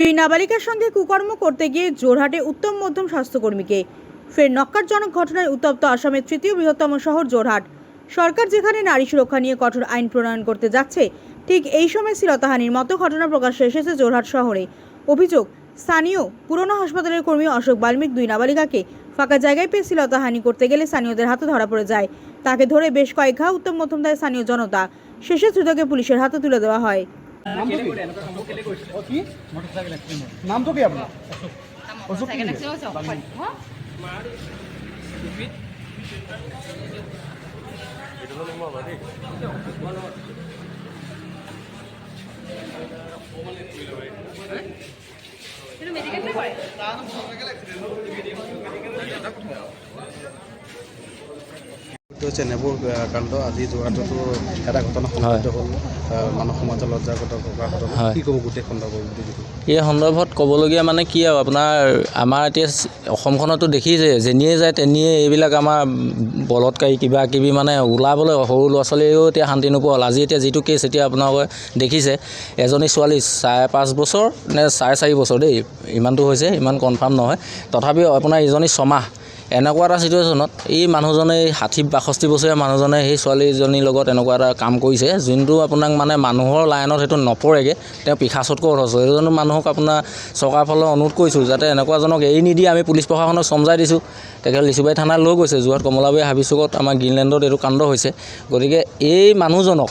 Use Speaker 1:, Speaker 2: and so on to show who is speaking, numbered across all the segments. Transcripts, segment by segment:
Speaker 1: এই নাবালিকার সঙ্গে কুকর্ম করতে গিয়ে জোরহাটে উত্তম মধ্যম স্বাস্থ্যকর্মীকে ফের নক্কারজনক ঘটনায় উত্তপ্ত আসামের তৃতীয় বৃহত্তম শহর জোরহাট। সরকার যেখানে নারী সুরক্ষা নিয়ে কঠোর আইন প্রণয়ন করতে যাচ্ছে, ঠিক এই সময় শ্লীলতাহানির মতো ঘটনা প্রকাশ্যে এসেছে জোরহাট শহরে। অভিযোগ, স্থানীয় পুরনো হাসপাতালের কর্মী অশোক বাল্মিক দুই নাবালিকাকে ফাঁকা জায়গায় পেয়ে শ্লীলতাহানি করতে গেলে স্থানীয়দের হাতে ধরা পড়ে যায়। তাকে ধরে বেশ কয়েক ঘা উত্তম মধ্যম দেয় স্থানীয় জনতা। শেষে ধৃতকে পুলিশের হাতে তুলে দেওয়া হয়।
Speaker 2: কি? অ, কি নামটো কি আপোনাৰ অশোক কি
Speaker 3: এইটো হৈছে নেবুৰ কাণ্ড। আজি যোৰহাটতো এটা ঘটনা সংঘটিত হ'ল। আহ, মানৱ সমাজৰ লজ্জাগত কৰা ঘটনা।
Speaker 4: হয়।
Speaker 3: কি ক'ব গোটেই খণ্ডৰ বিষয়ে
Speaker 4: এই সন্দৰ্ভত ক'বলগীয়া মানে কি আৰু আপোনাৰ আমাৰ এতিয়া অসমখনতো দেখিছে যেনিয়ে যায় তেনিয়ে এইবিলাক আমাৰ বলৎকাৰী কিবা কিবি মানে ওলাবলৈ সৰু ল'ৰা ছোৱালীয়েও এতিয়া শান্তি নোপোৱা হ'ল। আজি এতিয়া যিটো কেছ এতিয়া আপোনালোকে দেখিছে এজনী ছোৱালী চাৰে পাঁচ বছৰ নে চাৰে চাৰি বছৰ দেই ইমানটো হৈছে ইমান কনফাৰ্ম নহয়। তথাপিও আপোনাৰ ইজনী ছমাহ এনেকুৱা এটা চিটুৱেশ্যনত এই মানুহজনে এই ষাঠি বাষষ্ঠি বছৰীয়া মানুহজনে সেই ছোৱালীজনীৰ লগত এনেকুৱা এটা কাম কৰিছে যোনটো আপোনাক মানে মানুহৰ লাইনত সেইটো নপৰেগৈ তেওঁ পিখাচতকৈ অথচ এইজনো মানুহক আপোনাৰ চৰকাৰৰ ফালে অনুৰোধ কৰিছোঁ যাতে এনেকুৱাজনক এৰি নিদিয়ে আমি পুলিচ প্ৰশাসনক চমজাই দিছোঁ। তেখেত লিচুবাৰী থানাত লৈ গৈছে যোৰহাট কমলাবাৰী হাবিচুকত আমাৰ গ্ৰীণলেণ্ডত এইটো কাণ্ড হৈছে। গতিকে এই মানুহজনক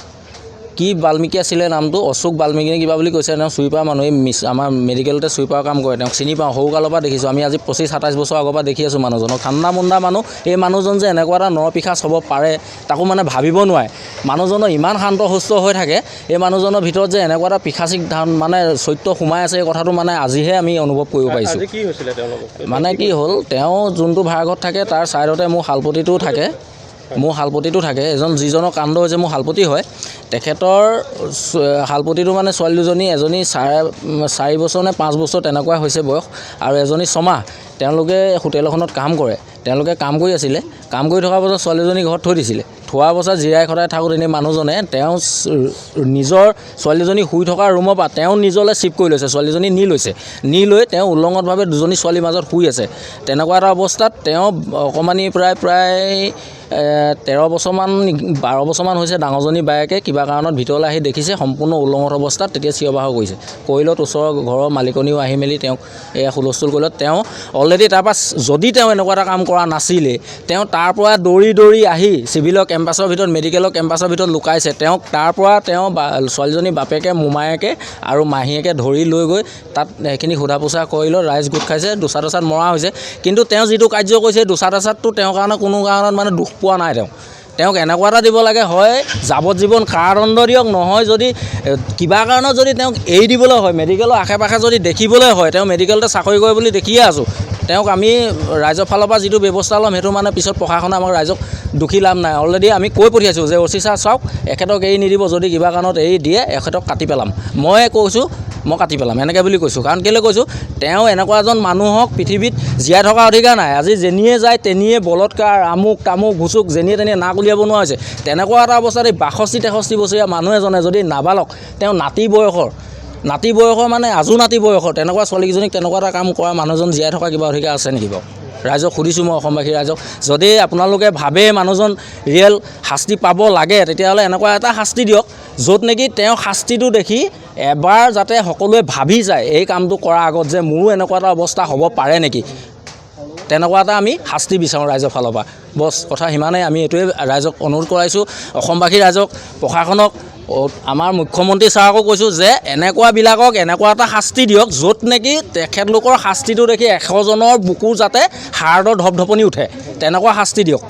Speaker 4: কি বাল্মীকি আছিলে নামটো? অশোক বাল্মীকি নে কিবা বুলি কৈছে তেওঁ চুইপাৰ মানুহ এই মিছ আমাৰ মেডিকেলতে চুইপাৰ কাম কৰে তেওঁক চিনি পাওঁ সৰুকালৰ পৰা দেখিছোঁ। আমি আজি পঁচিছ সাতাইছ বছৰ আগৰ পৰা দেখি আছোঁ মানুহজনক। ঠাণ্ডা মুণ্ডা মানুহ এই মানুহজন যে এনেকুৱা এটা নৰপিশাচ হ'ব পাৰে তাকো মানে ভাবিব নোৱাৰে। মানুহজনৰ ইমান শান্ত সুস্থ হৈ থাকে এই মানুহজনৰ ভিতৰত যে এনেকুৱা এটা পিশাচিক ধান মানে চৰিত্ৰ সোমাই আছে এই কথাটো মানে আজিহে আমি অনুভৱ কৰিব পাৰিছোঁ মানে কি হ'ল তেওঁ যোনটো ভাড়াঘৰত থাকে তাৰ ছাইডতে মোৰ শালপতিটোও থাকে। মোৰ শালপতিটো থাকে। এজন যিজনৰ কাণ্ড হৈছে মোৰ শালপতি হয়। তেখেতৰ শালপতিটো মানে ছোৱালী দুজনী, এজনী চাৰে চাৰি বছৰ নে পাঁচ বছৰ তেনেকুৱা হৈছে বয়স আৰু এজনী ছমাহ। তেওঁলোকে হোটেল এখনত কাম কৰে। তেওঁলোকে কাম কৰি আছিলে। কাম কৰি থকাৰ পাছত ছোৱালীজনী ঘৰত থৈ দিছিলে। থোৱাৰ পাছত জিৰাই খটাই থাকোঁতে এনেই মানুহজনে তেওঁ নিজৰ ছোৱালীজনী শুই থকা ৰুমৰ পৰা তেওঁ নিজলৈ চিফ্ট কৰি লৈছে। ছোৱালীজনী নি লৈছে। নি লৈ তেওঁ উলংঘনভাৱে দুজনী ছোৱালীৰ মাজত শুই আছে। তেনেকুৱা এটা অৱস্থাত তেওঁ অকণমানি প্ৰায় প্ৰায় তেৰ বছৰমান বাৰ বছৰমান হৈছে ডাঙৰজনী বায়েকে কিবা কাৰণত ভিতৰলৈ আহি দেখিছে সম্পূৰ্ণ উলংঘন অৱস্থাত তেতিয়া চিঞৰ বাখৰ কৰিছে। কৰিলত ওচৰৰ ঘৰৰ মালিকনীও আহি মেলি তেওঁক এয়া হুলস্থুল কৰিলত তেওঁ অলৰেডি তাৰপৰা যদি তেওঁ এনেকুৱা এটা কাম কৰা নাছিলে তেওঁ তাৰ পৰা দৌৰি দৌৰি আহি চিভিলৰ কেম্পাছৰ ভিতৰত মেডিকেলৰ কেম্পাছৰ ভিতৰত লুকাইছে। তেওঁক তাৰ পৰা তেওঁ ছোৱালীজনী বাপেকে মোমায়েকে আৰু মাহীয়েকে ধৰি লৈ গৈ তাত সেইখিনি সোধা পোছা কৰি লৈ ৰাইজ গোট খাইছে দুচাত এচাত মৰা হৈছে। কিন্তু তেওঁ যিটো কাৰ্য কৰিছে দুচাত এচাতটো তেওঁৰ কাৰণে কোনো কাৰণত মানে দুখ পোৱা নাই তেওঁ। তেওঁক এনেকুৱা এটা দিব লাগে, হয়, যাৱজ্জীৱন কাৰাদণ্ড দিয়ক নহয়, যদি কিবা কাৰণত যদি তেওঁক এৰি দিবলৈ হয়, মেডিকেলৰ আশে পাশে যদি দেখিবলৈ হয়, তেওঁ মেডিকেলতে চাকৰি কৰে বুলি দেখিয়ে আছোঁ। তেওঁক আমি ৰাইজৰ ফালৰ পৰা যিটো ব্যৱস্থা ল'ম, সেইটো মানে পিছত প্ৰশাসনে আমাক ৰাইজক দুখী লাভ নাই। অলৰেডি আমি কৈ পঠিয়াইছোঁ যে অচি ছাৰ, চাওক, এখেতক এৰি নিদিব, যদি কিবা কাৰণত এৰি দিয়ে, এখেতক কাটি পেলাম। মই কৈছোঁ মই কাটি পেলাম এনেকৈ বুলি কৈছোঁ। কাৰণ কেলৈ কৈছোঁ, তেওঁ এনেকুৱা এজন মানুহক পৃথিৱীত জীয়াই থকা অধিকাৰ নাই। আজি যেনিয়ে যায়, তেনিয়ে বলৎকাৰ আমুক, তামুক ঘুচুক যেনিয়ে তেনিয়ে নাক উলিয়াব নোৱাৰা হৈছে তেনেকুৱা এটা অৱস্থাত এই বাষষ্ঠি তেষষ্ঠি বছৰীয়া মানুহ এজনে যদি নাবালক, তেওঁ নাতি বয়সৰ নাতি বয়সৰ মানে আজো নাতি বয়সৰ, তেনেকুৱা ছোৱালীকেইজনীক তেনেকুৱা এটা কাম কৰা মানুহজন জীয়াই থকা কিবা অধিকাৰ আছে নেকি বাৰু? ৰাইজক সুধিছোঁ মই অসমবাসী ৰাইজক, যদি আপোনালোকে ভাবে মানুহজন ৰিয়েল শাস্তি পাব লাগে, তেতিয়াহ'লে এনেকুৱা এটা শাস্তি দিয়ক, য'ত নেকি তেওঁ শাস্তিটো দেখি এবাৰ যাতে সকলোৱে ভাবি যায়, এই কামটো কৰাৰ আগত যে মোৰো এনেকুৱা এটা অৱস্থা হ'ব পাৰে নেকি। তেনেকুৱা এটা আমি শাস্তি বিচাৰোঁ ৰাইজৰ ফালৰ পৰা। বছ, কথা সিমানেই, আমি এইটোৱে ৰাইজক অনুৰোধ কৰাইছোঁ। অসমবাসী ৰাইজক, প্ৰশাসনক আমাৰ মুখ্যমন্ত্ৰী ছাৰকো কৈছোঁ যে এনেকুৱাবিলাকক এনেকুৱা এটা শাস্তি দিয়ক, য'ত নেকি তেখেতলোকৰ শাস্তিটো দেখি এশজনৰ বুকুৰ যাতে হাৰ্ডৰ ধপধপনি উঠে। তেনেকুৱা শাস্তি দিয়ক।